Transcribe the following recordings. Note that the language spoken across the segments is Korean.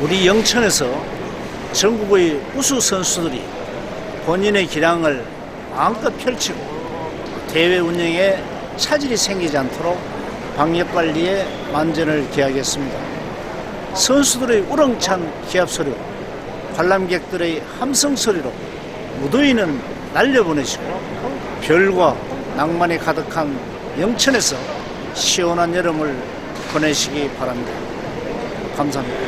우리 영천에서 전국의 우수 선수들이 본인의 기량을 마음껏 펼치고 대회 운영에 차질이 생기지 않도록 방역 관리에 만전을 기하겠습니다. 선수들의 우렁찬 기합 소리와 관람객들의 함성 소리로 무더위는 날려보내시고 별과 낭만이 가득한 영천에서 시원한 여름을 보내시기 바랍니다. 감사합니다.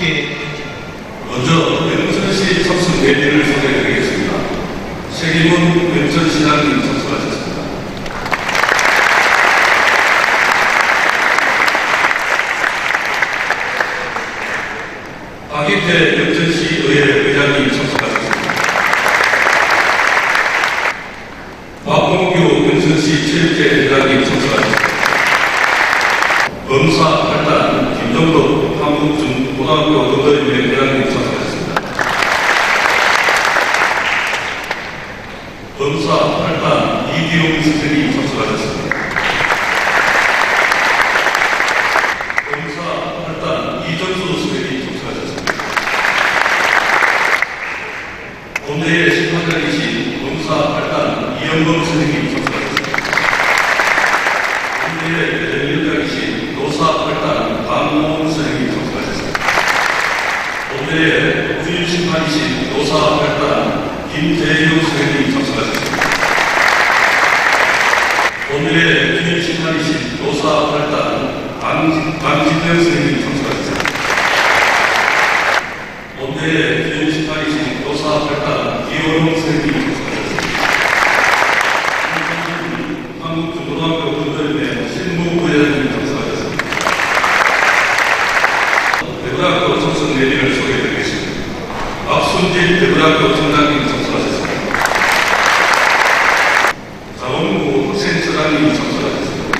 먼저 명천시 섭수 대리를 소개해드리겠습니다. 책임은 명천시장님 접수하셨습니다. 박희태 명천시 의회 의장님 접수하셨습니다. 박봉규 명천시 체육회 회장님 접수하셨습니다. 검사 8단 김정덕 한국중고등학교 의원회 회장님 참석하셨습니다. 검사 8단 이기용 선생님 참석하셨습니다. 검사 8단 이정수 선생님 참석하셨습니다. 본대의 심판장이신 검사 8단 이영범 선생님 참석하셨습니다. 군대의 대전위원장이신 노사 8단 강모은 선생님 참석하셨습니다. 군인심판이신 노사 8단 김재용 선생님 참석하셨습니다. 오늘의 군인심판이신 노사 8단 강, 강진영 선생님 참석하셨습니다. 오늘의 군인심판이신 노사 8단 이원홍 선생님 참석하셨습니다. 한국중고등학교 군대회 신무부회장님 참석하셨습니다. 대구학교 접선 내리를 소개해드리겠습니다. 박순진 대구학교 청장님 참석하셨습니다. 자원부 학생처장님 참석하셨습니다.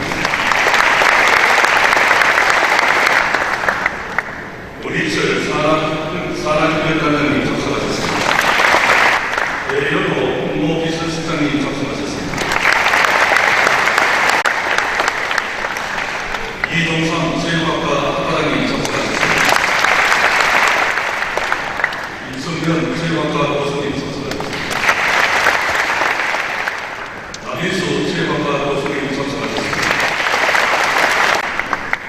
우리철 사랑교단장님 참석하셨습니다. 대여도 홍보비서실장님 참석하셨습니다. 이동상 체육학과 학과장님 참석하셨습니다. 이성현 체육학과 교수님 참석하셨습니다. 남인수 체육학과 교수님 참석하셨습니다.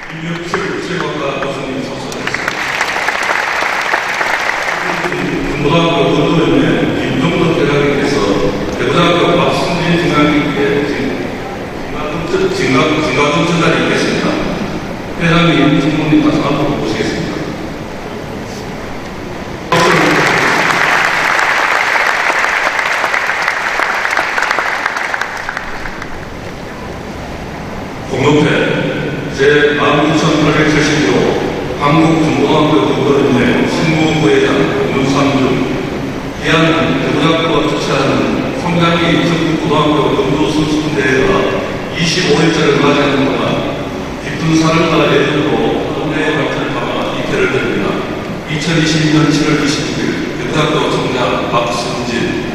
김혁철 체육학과 교수님 진가금 진가 진가금 전달이 있겠습니다. 회장님, 총무님 다시 앞으로 모시겠습니다. 공동회 제19,870호 한국중고등학교 국가연맹 신무부회장 문상준 기한 대고등학교가 주최하는 성장기 전국고등학교 검도 선수대회가 25일째를 맞이하는 동안 깊은 사랑과 애정으로 동네의 발전을 담아 입회를 드립니다. 2022년 7월 29일 대고등학교 총장 박승진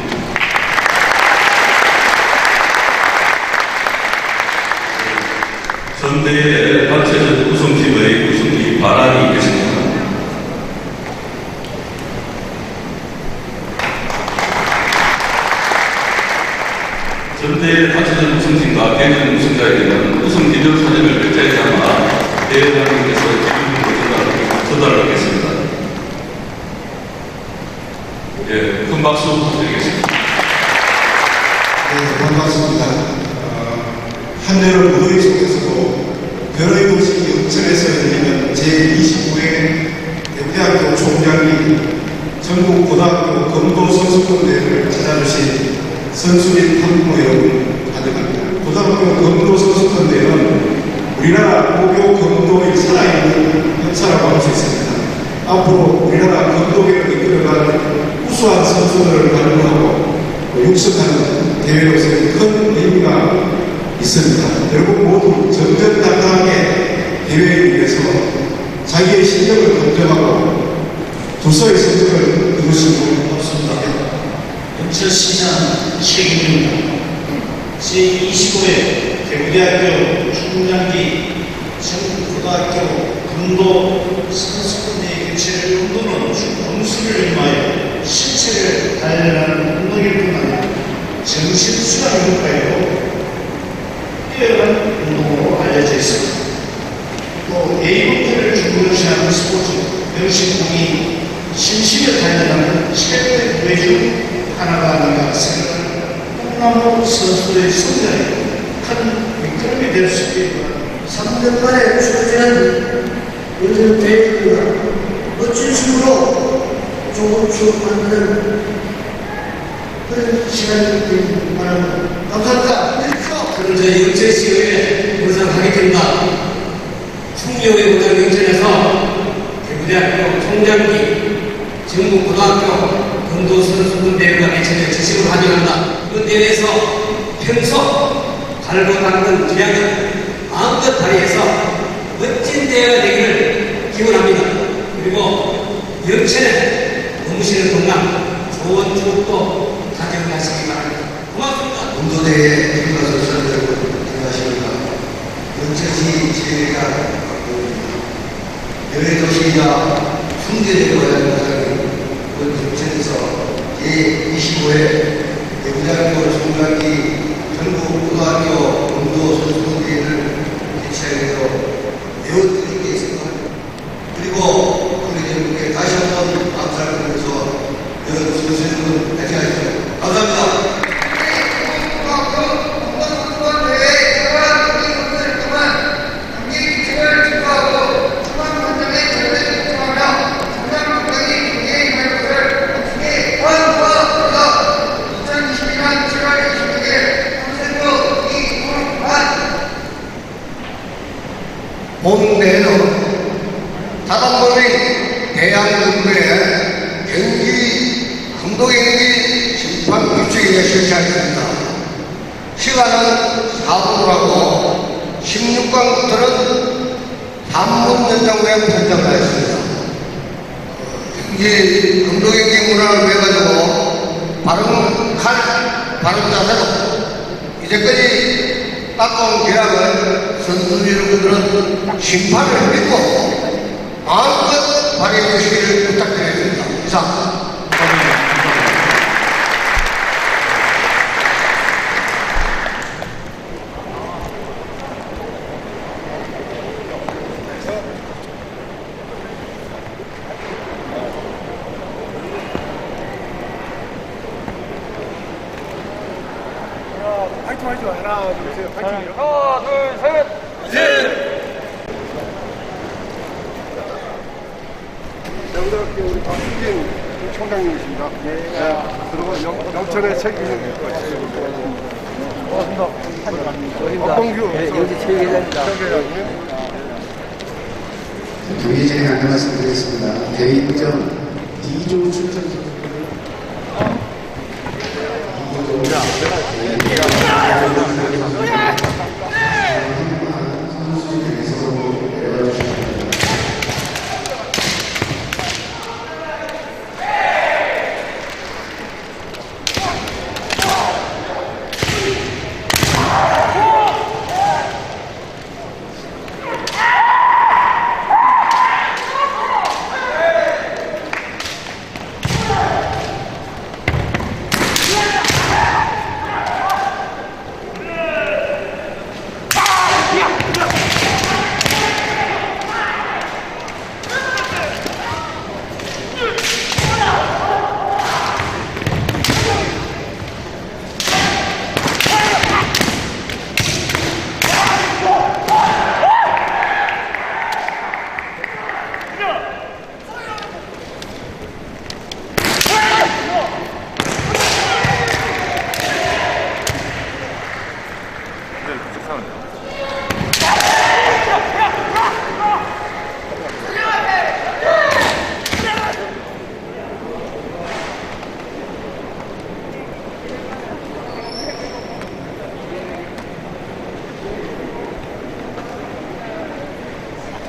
전대의 단체전 우승팀과 대전 우승자에게는 우승 기념 사진을 몇 장에 담아 대회장님께서 기념으로 전달하겠습니다. 예, 큰 박수 부탁드리겠습니다. 중에 대구대학교 총장님 전국 고등학교 검도 선수권 대회를 찾아주신 선수님 탐구 여러분 환영합니다. 고등학교 검도 선수권 대회는 우리나라 고교 검도의 살아있는 역사라고 할 수 있습니다. 앞으로 우리나라 검도계를 이끌어가는 우수한 선수들을 발굴하고 육성하는 대회로서의 큰 의미가 있습니다. 여러분 모두 정전당당하게 대회에 위해서 자기의 실력을 검증하고 도서의 성적을 이루시고 없습니다. 영철시장 책임입니다. 제25회 대구대학교 중장기 전국고등학교 금도 선수권대 개최를 운동은 공수를 임하여 신체를 단련하는 운동일 뿐 아니라 정신수양 효과에도 뛰어난 운동으로 알려져 있습니다. 또 A 중요시하는 스포츠 명신공이 심심을 단련하는 최고의 무대 중 하나가 아닌가 생각합니다. 꿈나무 선수들의 성장에 큰 미끄럼이 될 수 있겠다. 3년 만에 추진한 요즘 대회입니다. 멋진 좋은 추억 만드는 그런 시간이 되길 바랍니다. 감사합니다. 그럼 저희 시의회 무상하게 됩니다. 충령의 무장 영철에서 대구대학교 총장기 전국고등학교 검도 선수권 대회가 개최된 지식을 환영한다. 그 대회에서 평소 갈고 닦는 기량을 마음껏 발휘해서 멋진 대회가 되기를 기원합니다. 그리고 영철에 넘으시는 동안 좋은 추억도 가져가시기 바랍니다. 고맙습니다. 운동대회 들어가서 선수를 안녕하십니까. 영천시 제가 여의도시가 풍계대로 하는 과장이 영천에서 제25회 대구대학교 총장기 전국 고등학교 운도 선수대회를 개최하게 되어 매우 뜻있게 생각합니다. 그리고 우리 대국에 다시 한번 감사를 드리면서 여러분 선수여러분 안녕하십니까. 감사합니다. 본대회는 사단법인 대한민국의 경기, 감독경기 심판 규칙에 실시하겠습니다. 시간은 4분으로 하고 16강부터는 3분 연장 후에 판정하였습니다. 경기, 감독경기 문화를 위해가지고 바른 칼, 바른 자세로 이제까지 닦아온 계약을 선수 여러분들은 심판을 믿고 마음껏 발휘해 주시기를 부탁드리겠습니다. 이상. 영대학교 우리 박수진 총장님이십니다. 네. 그리고 영, 영천의 책임을 고맙습니다. 고맙습니다. 박봉규 여기 체육회장입니다. 경기 전에 안내 말씀드리겠습니다. 일정 2조 출전 Gracias. Tony.